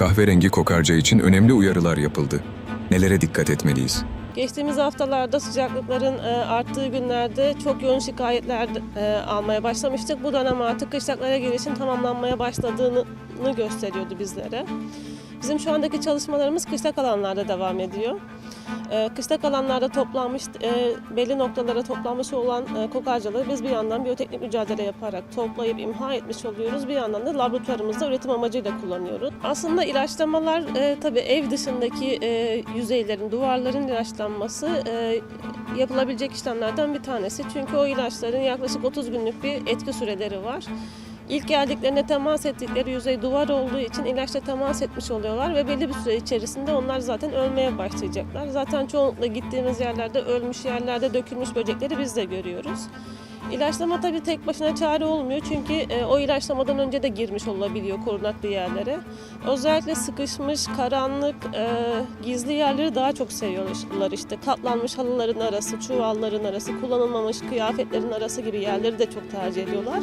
Kahverengi kokarca için önemli uyarılar yapıldı. Nelere dikkat etmeliyiz? Geçtiğimiz haftalarda sıcaklıkların e, arttığı günlerde çok yoğun şikayetler e, almaya başlamıştık. Bu dönem artık kışlaklara girişin tamamlanmaya başladığını gösteriyordu bizlere. Bizim şu andaki çalışmalarımız kışlak alanlarda devam ediyor. E, Kışlak alanlarda toplanmış, e, belli noktalara toplanmış olan e, kokarcaları biz bir yandan biyoteknik mücadele yaparak toplayıp imha etmiş oluyoruz. Bir yandan da laboratuvarımızda üretim amacıyla kullanıyoruz. Aslında ilaçlamalar e, tabii ev dışındaki yüzeylerin, duvarların ilaçlanması yapılabilecek işlemlerden bir tanesi. Çünkü o ilaçların yaklaşık 30 günlük bir etki süreleri var. İlk geldiklerine temas ettikleri yüzey duvar olduğu için ilaçla temas etmiş oluyorlar ve belli bir süre içerisinde onlar zaten ölmeye başlayacaklar. Zaten çoğunlukla gittiğimiz yerlerde ölmüş yerlerde dökülmüş böcekleri biz de görüyoruz. İlaçlama tabii tek başına çare olmuyor çünkü e, o ilaçlamadan önce de girmiş olabiliyor korunaklı yerlere. Özellikle sıkışmış, karanlık, e, gizli yerleri daha çok seviyorlar işte. Katlanmış halıların arası, çuvalların arası, kullanılmamış kıyafetlerin arası gibi yerleri de çok tercih ediyorlar.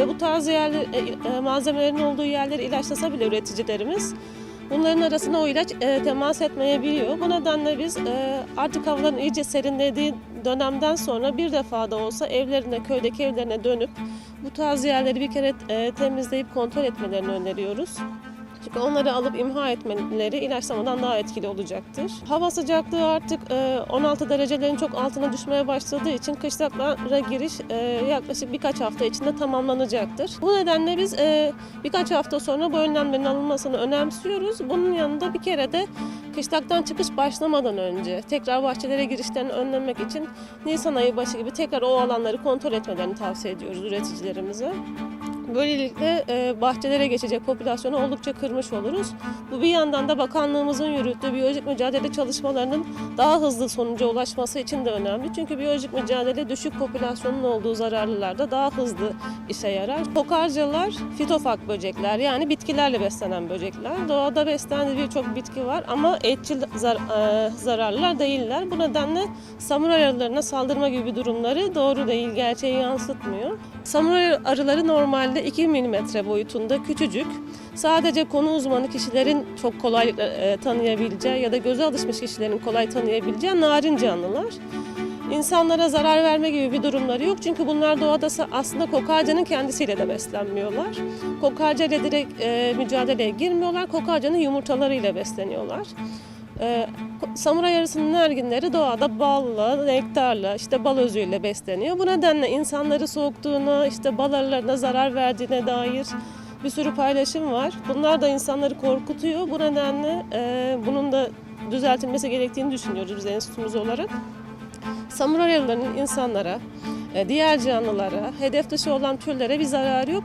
Ve bu tarz yerler, e, malzemelerin olduğu yerleri ilaçlasa bile üreticilerimiz bunların arasına o ilaç e, temas etmeyebiliyor. Bu nedenle biz e, artık havaların iyice serinlediği dönemden sonra bir defa da olsa evlerine, köydeki evlerine dönüp bu tarz yerleri bir kere e, temizleyip kontrol etmelerini öneriyoruz. Çünkü onları alıp imha etmeleri ilaçlamadan daha etkili olacaktır. Hava sıcaklığı artık e, 16 derecelerin çok altına düşmeye başladığı için kışlaklara giriş e, yaklaşık birkaç hafta içinde tamamlanacaktır. Bu nedenle biz e, birkaç hafta sonra bu önlemlerin alınmasını önemsiyoruz. Bunun yanında bir kere de kışlaktan çıkış başlamadan önce tekrar bahçelere girişlerini önlemek için Nisan ayı başı gibi tekrar o alanları kontrol etmelerini tavsiye ediyoruz üreticilerimize. Böylelikle e, bahçelere geçecek popülasyonu oldukça kırmış oluruz. Bu bir yandan da bakanlığımızın yürüttüğü biyolojik mücadele çalışmalarının daha hızlı sonuca ulaşması için de önemli. Çünkü biyolojik mücadele düşük popülasyonun olduğu zararlılarda daha hızlı işe yarar. Kokarcalar fitofak böcekler yani bitkilerle beslenen böcekler. Doğada beslendiği birçok bitki var ama etçil zar- e, zararlılar değiller. Bu nedenle samuray arılarına saldırma gibi durumları doğru değil, gerçeği yansıtmıyor. Samuray arıları normalde 2 mm boyutunda küçücük. Sadece konu uzmanı kişilerin çok kolaylıkla e, tanıyabileceği ya da göze alışmış kişilerin kolay tanıyabileceği narin canlılar. İnsanlara zarar verme gibi bir durumları yok. Çünkü bunlar doğada aslında kokarcanın kendisiyle de beslenmiyorlar. Kokarca ile direkt e, mücadeleye girmiyorlar. Kokarcanın yumurtalarıyla besleniyorlar. Ee, samuray arısının erginleri doğada balla, nektarla, işte bal özüyle besleniyor. Bu nedenle insanları soğuktuğuna, işte bal arılarına zarar verdiğine dair bir sürü paylaşım var. Bunlar da insanları korkutuyor. Bu nedenle e, bunun da düzeltilmesi gerektiğini düşünüyoruz biz enstitümüz olarak. Samuray arılarının insanlara, e, diğer canlılara, hedef dışı olan türlere bir zararı yok.